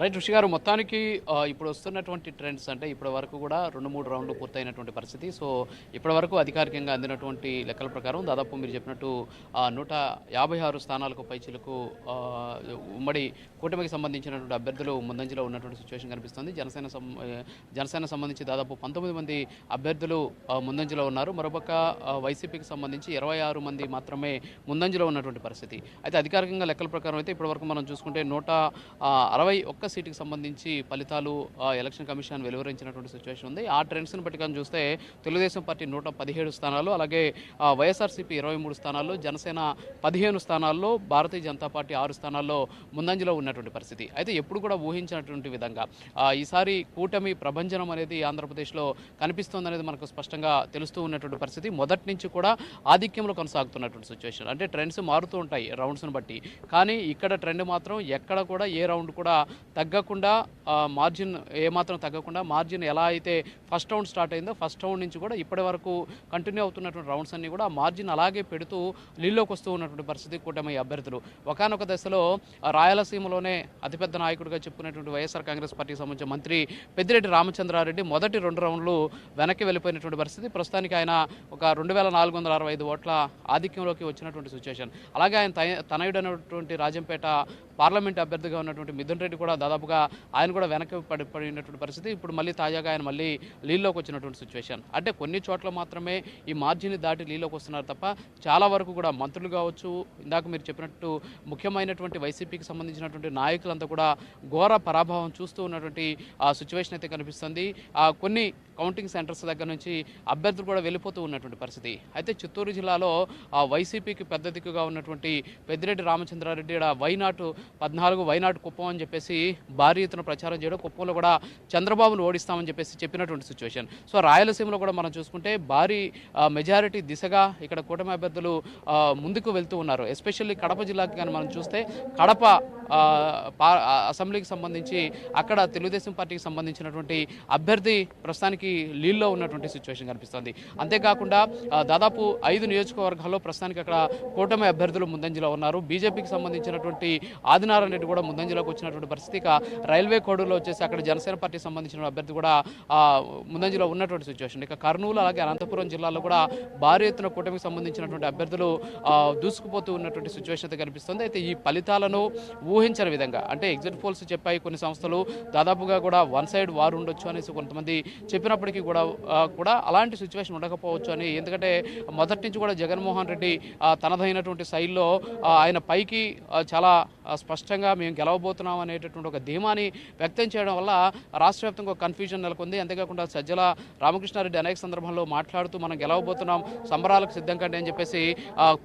Right ఋషి గారు మొత్తానికి ఇప్పుడు వస్తున్నటువంటి ట్రెండ్స్ అంటే ఇప్పటి వరకు కూడా రెండు మూడు రౌండ్లు పూర్తయినటువంటి పరిస్థితి. సో ఇప్పటి వరకు అధికారికంగా అందినటువంటి లెక్కల ప్రకారం దాదాపు మీరు చెప్పినట్టు నూట యాభై ఆరు స్థానాలకు పైచిలకు ఉమ్మడి కూటమికి సంబంధించినటువంటి అభ్యర్థులు ముందంజలో ఉన్నటువంటి సిచ్యువేషన్ కనిపిస్తుంది. జనసేన సం జనసేన సంబంధించి దాదాపు పంతొమ్మిది మంది అభ్యర్థులు ముందంజలో ఉన్నారు. మరోపక్క వైసీపీకి సంబంధించి ఇరవై ఆరు మంది మాత్రమే ముందంజలో ఉన్నటువంటి పరిస్థితి. అయితే అధికారికంగా లెక్కల ప్రకారం అయితే ఇప్పటివరకు మనం చూసుకుంటే నూట అరవై ఒక్క సీటుకి సంబంధించి ఫలితాలు ఎలక్షన్ కమిషన్ వెలువరించినటువంటి సిచ్యువేషన్ ఉంది. ఆ ట్రెండ్స్ని బట్టి కానీ చూస్తే తెలుగుదేశం పార్టీ నూట పదిహేడు స్థానాలు అలాగే వైఎస్ఆర్సీపీ ఇరవై మూడు స్థానాల్లో జనసేన పదిహేను స్థానాల్లో భారతీయ జనతా పార్టీ ఆరు స్థానాల్లో ముందంజలో ఉన్నటువంటి పరిస్థితి. అయితే ఎప్పుడు కూడా ఊహించినటువంటి విధంగా ఈసారి కూటమి ప్రభంజనం అనేది ఆంధ్రప్రదేశ్లో కనిపిస్తోందనేది మనకు స్పష్టంగా తెలుస్తూ ఉన్నటువంటి పరిస్థితి. మొదటి నుంచి కూడా ఆధిక్యంలో కొనసాగుతున్నటువంటి సిచ్యువేషన్ అంటే ట్రెండ్స్ మారుతూ ఉంటాయి రౌండ్స్ని బట్టి. కానీ ఇక్కడ ట్రెండ్ మాత్రం ఎక్కడ కూడా ఏ రౌండ్ కూడా తగ్గకుండా మార్జిన్ ఏమాత్రం తగ్గకుండా మార్జిన్ ఎలా అయితే ఫస్ట్ రౌండ్ స్టార్ట్ అయిందో ఫస్ట్ రౌండ్ నుంచి కూడా ఇప్పటి వరకు కంటిన్యూ అవుతున్నటువంటి రౌండ్స్ అన్ని కూడా మార్జిన్ అలాగే పెడుతూ లీల్లోకి వస్తూ ఉన్నటువంటి పరిస్థితి కూటమి అభ్యర్థులు. ఒకనొక దశలో రాయలసీమలోనే అతిపెద్ద నాయకుడిగా చెప్పుకునేటువంటి వైఎస్ఆర్ కాంగ్రెస్ పార్టీకి సంబంధించిన మంత్రి పెద్దిరెడ్డి రామచంద్రారెడ్డి మొదటి రెండు రౌండ్లు వెనక్కి వెళ్ళిపోయినటువంటి పరిస్థితి. ప్రస్తుతానికి ఆయన ఒక రెండు వేల నాలుగు వందల అరవై ఐదు ఓట్ల ఆధిక్యంలోకి వచ్చినటువంటి సిచ్యువేషన్ అలాగే ఆయన తయ- తనయుడైనటువంటి రాజంపేట పార్లమెంట్ అభ్యర్థిగా ఉన్నటువంటి మిథున్ రెడ్డి కూడా దాదాపుగా ఆయన కూడా వెనక్కి పడి పడినటువంటి పరిస్థితి. ఇప్పుడు మళ్ళీ తాజాగా ఆయన మళ్ళీ లీల్లోకి వచ్చినటువంటి సిచ్యువేషన్ అంటే కొన్ని చోట్ల మాత్రమే ఈ మార్జిన్ దాటి లీల్లోకి వస్తున్నారు తప్ప చాలా వరకు కూడా మంత్రులు కావచ్చు ఇందాక మీరు చెప్పినట్టు ముఖ్యమైనటువంటి వైసీపీకి సంబంధించినటువంటి నాయకులంతా కూడా ఘోర పరాభావం చూస్తూ ఉన్నటువంటి సిచ్యువేషన్ అయితే కనిపిస్తుంది. ఆ కొన్ని కౌంటింగ్ సెంటర్స్ దగ్గర నుంచి అభ్యర్థులు కూడా వెళ్ళిపోతూ ఉన్నటువంటి పరిస్థితి. అయితే చిత్తూరు జిల్లాలో ఆ వైసీపీకి పెద్ద దిక్కుగా ఉన్నటువంటి పెద్దిరెడ్డి రామచంద్రారెడ్డి ఈడ వైనాటు పద్నాలుగు వైనాడు కుప్పం అని చెప్పేసి భారీ ఎత్తున ప్రచారం చేయడం కుప్పంలో కూడా చంద్రబాబును ఓడిస్తామని చెప్పేసి చెప్పినటువంటి సిచ్యువేషన్ సో రాయలసీమలో కూడా మనం చూసుకుంటే భారీ మెజారిటీ దిశగా ఇక్కడ కూటమి అభ్యర్థులు ముందుకు వెళ్తూ ఉన్నారు. ఎస్పెషల్లీ కడప జిల్లాకి కానీ మనం చూస్తే కడప అసెంబ్లీకి సంబంధించి అక్కడ తెలుగుదేశం పార్టీకి సంబంధించినటువంటి అభ్యర్థి ప్రస్తుతానికి లీల్లో ఉన్నటువంటి సిచ్యువేషన్ కనిపిస్తుంది. అంతేకాకుండా దాదాపు ఐదు నియోజకవర్గాల్లో ప్రస్తుతానికి అక్కడ కూటమి అభ్యర్థులు ముందంజలో ఉన్నారు. బీజేపీకి సంబంధించినటువంటి ఆదినారాయణ రెడ్డి కూడా ముందంజలోకి వచ్చినటువంటి పరిస్థితి. ఇక రైల్వే కోడూరులో వచ్చేసి అక్కడ జనసేన పార్టీ సంబంధించిన అభ్యర్థి కూడా ముందంజలో ఉన్నటువంటి సిచ్యువేషన్ ఇక కర్నూలు అలాగే అనంతపురం జిల్లాలో కూడా భారీ ఎత్తున కూటమికి సంబంధించినటువంటి అభ్యర్థులు దూసుకుపోతూ ఉన్నటువంటి సిచ్యువేషన్ అయితే కనిపిస్తుంది. అయితే ఈ ఫలితాలను ఊహించని విధంగా అంటే ఎగ్జిట్ పోల్స్ చెప్పాయి కొన్ని సంస్థలు దాదాపుగా కూడా వన్ సైడ్ వారు ఉండొచ్చు అనేసి కొంతమంది చెప్పినప్పటికీ కూడా కూడా అలాంటి సిచ్యువేషన్ ఉండకపోవచ్చు అని. ఎందుకంటే మొదటి నుంచి కూడా జగన్మోహన్ రెడ్డి తనదైనటువంటి శైలిలో ఆయన పైకి చాలా స్పష్టంగా మేము గెలవబోతున్నాం అనేటటువంటి ఒక ధీమాని వ్యక్తం చేయడం వల్ల రాష్ట్ర వ్యాప్తంగా ఒక కన్ఫ్యూజన్ నెలకొంది. అంతేకాకుండా సజ్జల రామకృష్ణారెడ్డి అనేక సందర్భంలో మాట్లాడుతూ మనం గెలవబోతున్నాం సంబరాలకు సిద్ధం కండి అని చెప్పేసి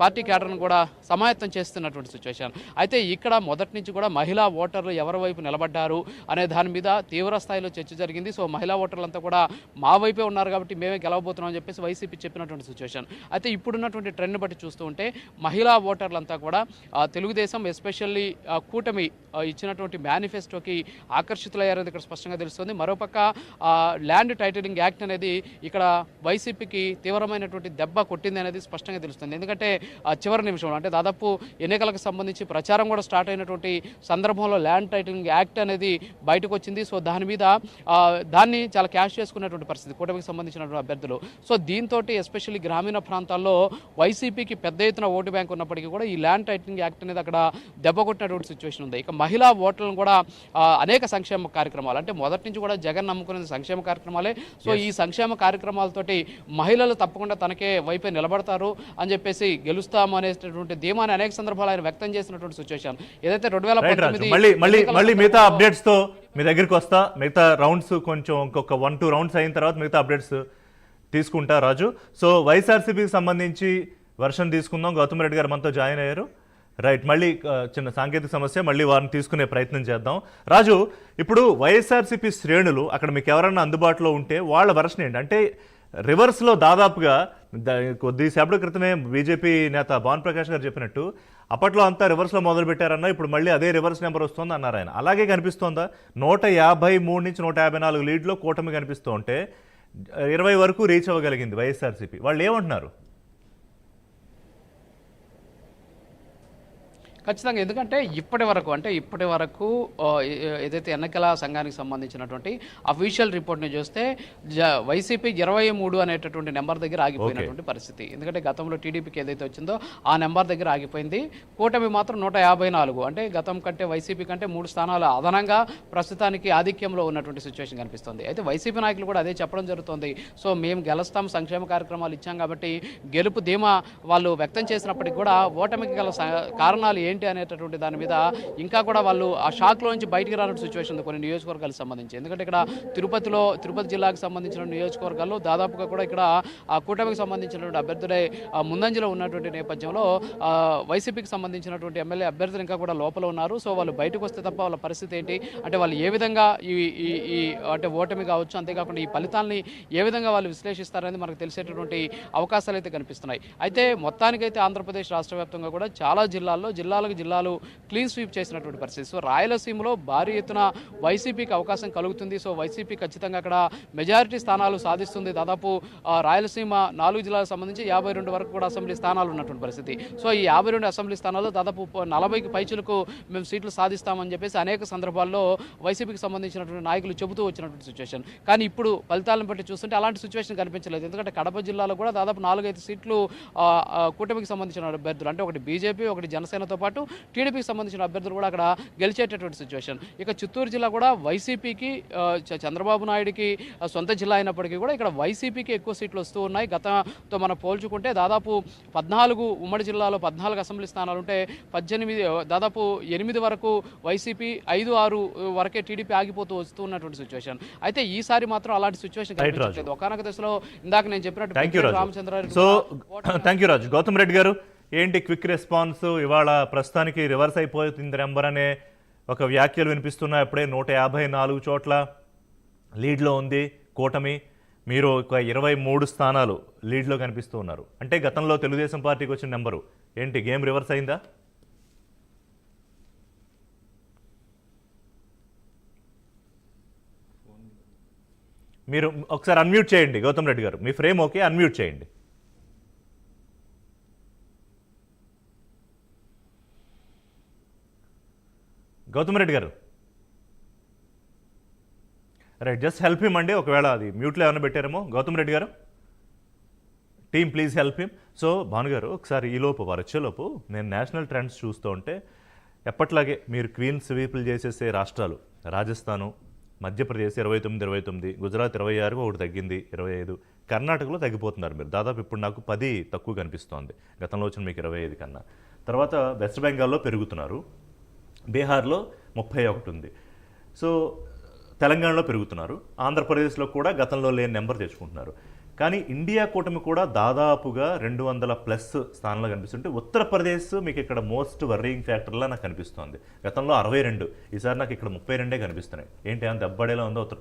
పార్టీ క్యాడర్ను కూడా సమాయత్తం చేస్తున్నటువంటి సిచ్యువేషన్ అయితే ఇక్కడ మొదటి నుంచి కూడా మహిళా ఓటర్లు ఎవరి వైపు నిలబడ్డారు అనే దాని మీద తీవ్ర స్థాయిలో చర్చ జరిగింది. సో మహిళా ఓటర్లంతా కూడా మా వైపే ఉన్నారు కాబట్టి మేమే గెలవబోతున్నాం అని చెప్పేసి వైసీపీ చెప్పినటువంటి సిచ్యువేషన్ అయితే ఇప్పుడున్నటువంటి ట్రెండ్ బట్టి చూస్తూ ఉంటే మహిళా ఓటర్లంతా కూడా తెలుగుదేశం ఎస్పెషల్లీ కూటమి ఇచ్చినటువంటి మేనిఫెస్టోకి ఆకర్షితులయ్యారని ఇక్కడ స్పష్టంగా తెలుస్తుంది. మరోపక్క ల్యాండ్ టైటిలింగ్ యాక్ట్ అనేది ఇక్కడ వైసీపీకి తీవ్రమైనటువంటి దెబ్బ కొట్టింది అనేది స్పష్టంగా తెలుస్తుంది. ఎందుకంటే చివరి నిమిషంలో అంటే దాదాపు ఎన్నికలకు సంబంధించి ప్రచారం కూడా స్టార్ట్ అయినటువంటి సందర్భంలో ల్యాండ్ టైటిలింగ్ యాక్ట్ అనేది బయటకు వచ్చింది సో దాని మీద దాన్ని చాలా క్యాష్ చేసుకున్నటువంటి పరిస్థితి కూటమికి సంబంధించినటువంటి అభ్యర్థులు. సో దీంతో ఎస్పెషల్లీ గ్రామీణ ప్రాంతాల్లో వైసీపీకి పెద్ద ఎత్తున ఓటు బ్యాంక్ ఉన్నప్పటికీ కూడా ఈ ల్యాండ్ టైటిలింగ్ యాక్ట్ అనేది అక్కడ దెబ్బ కొట్టినటువంటి సిచ్యువేషన్ ఉంది. ఇక మహిళా ఓట్లను కూడా అనేక సంక్షేమ కార్యక్రమాలు అంటే మొదటి నుంచి కూడా జగన్ నమ్ముకునేది సంక్షేమ కార్యక్రమాలే. సో ఈ సంక్షేమ కార్యక్రమాలతోటి మహిళలు తప్పకుండా తనకే వైపే నిలబడతారు అని చెప్పేసి గెలుస్తాము అనేటటువంటి ధీమాని అనేక సందర్భాలు ఆయన వ్యక్తం చేసినటువంటి సిచ్యువేషన్ ఏదైతే రెండు వేల పంతొమ్మిది మళ్ళీ మళ్ళీ ఎన్నికల మళ్ళీ మిగతా అప్డేట్స్తో మీ దగ్గరికి వస్తా. మిగతా రౌండ్స్ కొంచెం ఇంకొక వన్ టూ రౌండ్స్ అయిన తర్వాత మిగతా అప్డేట్స్ తీసుకుంటా రాజు. సో వైఎస్ఆర్సీపీకి సంబంధించి వర్షన్ తీసుకుందాం. గౌతమ్ రెడ్డి గారు మనతో జాయిన్ అయ్యారు. రైట్ మళ్ళీ చిన్న సాంకేతిక సమస్య మళ్ళీ వారిని తీసుకునే ప్రయత్నం చేద్దాం. రాజు ఇప్పుడు వైఎస్ఆర్సీపీ శ్రేణులు అక్కడ మీకు ఎవరన్నా అందుబాటులో ఉంటే వాళ్ళ వర్షన్ ఏంటి? అంటే రివర్స్లో దాదాపుగా కొద్దిసేపటి క్రితమే బీజేపీ నేత భాన్ ప్రకాష్ గారు చెప్పినట్టు అప్పట్లో అంతా రివర్స్లో మొదలు పెట్టారన్నా ఇప్పుడు మళ్ళీ అదే రివర్స్ నెంబర్ వస్తుంది అన్నారు ఆయన. అలాగే కనిపిస్తోందా? నూట యాభై మూడు నుంచి నూట యాభై నాలుగు లీడ్లో కూటమి కనిపిస్తూ ఉంటే ఇరవై వరకు రీచ్ అవ్వగలిగింది వైఎస్ఆర్సీపీ. వాళ్ళు ఏమంటున్నారు? ఖచ్చితంగా. ఎందుకంటే ఇప్పటి వరకు అంటే ఇప్పటి వరకు ఏదైతే ఎన్నికల సంఘానికి సంబంధించినటువంటి అఫీషియల్ రిపోర్ట్ని చూస్తే జ వైసీపీ ఇరవై మూడు అనేటటువంటి నెంబర్ దగ్గర ఆగిపోయినటువంటి పరిస్థితి. ఎందుకంటే గతంలో టీడీపీకి ఏదైతే వచ్చిందో ఆ నెంబర్ దగ్గర ఆగిపోయింది. కూటమి మాత్రం నూట యాభై నాలుగు. అంటే గతం కంటే వైసీపీ కంటే మూడు స్థానాలు అదనంగా ప్రస్తుతానికి ఆధిక్యంలో ఉన్నటువంటి సిచ్యువేషన్ కనిపిస్తుంది. అయితే వైసీపీ నాయకులు కూడా అదే చెప్పడం జరుగుతుంది. సో మేము గెలుస్తాం సంక్షేమ కార్యక్రమాలు ఇచ్చాం కాబట్టి గెలుపు ధీమా వాళ్ళు వ్యక్తం చేసినప్పటికీ కూడా ఓటమికి గల కారణాలు ఏంటి అనేటటువంటి దాని మీద ఇంకా కూడా వాళ్ళు ఆ షాక్లో నుంచి బయటికి రానటువంటి సిచ్యువేషన్ కొన్ని నియోజకవర్గాలకు సంబంధించి. ఎందుకంటే ఇక్కడ తిరుపతిలో తిరుపతి జిల్లాకు సంబంధించిన నియోజకవర్గాల్లో దాదాపుగా కూడా ఇక్కడ ఆ కూటమికి సంబంధించినటువంటి అభ్యర్థులే ముందంజలో ఉన్నటువంటి నేపథ్యంలో వైసీపీకి సంబంధించినటువంటి ఎమ్మెల్యే అభ్యర్థులు ఇంకా కూడా లోపల ఉన్నారు. సో వాళ్ళు బయటకు వస్తే తప్ప వాళ్ళ పరిస్థితి ఏంటి? అంటే వాళ్ళు ఏ విధంగా ఈ ఈ ఈ అంటే ఓటమి కావచ్చు అంతేకాకుండా ఈ ఫలితాలని ఏ విధంగా వాళ్ళు విశ్లేషిస్తారనేది మనకు తెలిసేటటువంటి అవకాశాలు అయితే కనిపిస్తున్నాయి. అయితే మొత్తానికైతే ఆంధ్రప్రదేశ్ రాష్ట్ర వ్యాప్తంగా కూడా చాలా జిల్లాల్లో జిల్లా జిల్లాలకు జిల్లాలు క్లీన్ స్వీప్ చేసినటువంటి పరిస్థితి. సో రాయలసీమలో భారీ ఎత్తున వైసీపీకి అవకాశం కలుగుతుంది. సో వైసీపీ ఖచ్చితంగా అక్కడ మెజారిటీ స్థానాలు సాధిస్తుంది. దాదాపు రాయలసీమ నాలుగు జిల్లాలకు సంబంధించి యాభై రెండు వరకు కూడా అసెంబ్లీ స్థానాలు ఉన్నటువంటి పరిస్థితి. సో ఈ యాభై రెండు అసెంబ్లీ స్థానాల్లో దాదాపు నలభైకి పైచులకు మేము సీట్లు సాధిస్తామని చెప్పేసి అనేక సందర్భాల్లో వైసీపీకి సంబంధించినటువంటి నాయకులు చెబుతూ వచ్చినటువంటి సిచ్యువేషన్ కానీ ఇప్పుడు ఫలితాలను బట్టి చూస్తుంటే అలాంటి సిచ్యువేషన్ కనిపించలేదు. ఎందుకంటే కడప జిల్లాలో కూడా దాదాపు నాలుగైదు సీట్లు కూటమికి సంబంధించిన అభ్యర్థులు. అంటే ఒకటి బీజేపీ ఒకటి జనసేనతో పాటు టీడీపీకి సంబంధించిన అభ్యర్థులు కూడా అక్కడ గెలిచేటటువంటి సిచ్యువేషన్ ఇక చిత్తూరు జిల్లా కూడా వైసీపీకి చంద్రబాబు నాయుడికి సొంత జిల్లా అయినప్పటికీ కూడా ఇక్కడ వైసీపీకి ఎక్కువ సీట్లు వస్తూ ఉన్నాయి. గతంతో మనం పోల్చుకుంటే దాదాపు పద్నాలుగు ఉమ్మడి జిల్లాలో పద్నాలుగు అసెంబ్లీ స్థానాలు ఉంటే పద్దెనిమిది దాదాపు ఎనిమిది వరకు వైసీపీ ఐదు ఆరు వరకే టీడీపీ ఆగిపోతూ వస్తూ ఉన్నటువంటి సిచ్యువేషన్ అయితే ఈసారి మాత్రం అలాంటి సిచ్యువేషన్. కనిపించట్లేదు. ఒకనొక దశలో ఇందాక నేను చెప్పినట్టు రామచంద్రారెడ్డి సో కూడా థ్యాంక్ యూ రాజు. గౌతమ్ రెడ్డి గారు? ఏంటి క్విక్ రెస్పాన్స్? ఇవాళ ప్రస్తుతానికి రివర్స్ అయిపోతుంది నెంబర్ అనే ఒక వ్యాఖ్యలు వినిపిస్తున్నాయి. అప్పుడే నూట యాభై నాలుగు చోట్ల లీడ్లో ఉంది కూటమి. మీరు ఒక ఇరవై మూడు స్థానాలు లీడ్లో కనిపిస్తూ ఉన్నారు. అంటే గతంలో తెలుగుదేశం పార్టీకి వచ్చిన నెంబరు. ఏంటి గేమ్ రివర్స్ అయిందా? మీరు ఒకసారి అన్మ్యూట్ చేయండి గౌతమ్ రెడ్డి గారు. మీ ఫ్రేమ్ ఓకే అన్మ్యూట్ చేయండి. గౌతమ్ రెడ్డి గారు. రైట్ జస్ట్ హెల్ప్ హిమ్ అండి. ఒకవేళ అది మ్యూట్లో ఏమైనా పెట్టారేమో. Gautam Reddy garu. Team please help him so భానుగారు ఒకసారి ఈలోపు వారు వచ్చేలోపు నేను నేషనల్ ట్రెండ్స్ చూస్తూ ఉంటే ఎప్పట్లాగే మీరు క్వీన్ స్వీపులు చేసేసే రాష్ట్రాలు రాజస్థాను మధ్యప్రదేశ్ ఇరవై తొమ్మిది ఇరవై తొమ్మిది గుజరాత్ ఇరవై ఆరు ఒకటి తగ్గింది ఇరవై ఐదు కర్ణాటకలో తగ్గిపోతున్నారు మీరు. దాదాపు ఇప్పుడు నాకు పది తక్కువ కనిపిస్తోంది. గతంలో వచ్చిన మీకు ఇరవై ఐదు కన్నా. తర్వాత వెస్ట్ బెంగాల్లో పెరుగుతున్నారు. బీహార్లో ముప్పై ఒకటి ఉంది. సో తెలంగాణలో పెరుగుతున్నారు. ఆంధ్రప్రదేశ్లో కూడా గతంలో లేని నెంబర్ తెచ్చుకుంటున్నారు. కానీ ఇండియా కూటమి కూడా దాదాపుగా రెండు వందల ప్లస్ స్థానంలో కనిపిస్తుంటే ఉత్తరప్రదేశ్ మీకు ఇక్కడ మోస్ట్ వర్రింగ్ ఫ్యాక్టర్లా నాకు కనిపిస్తోంది గతంలో అరవై రెండు ఈసారి నాకు ఇక్కడ ముప్పై రెండే కనిపిస్తున్నాయి. ఏంటి అంత దెబ్బడేలా ఉందో ఉత్తరప్రదేశ్?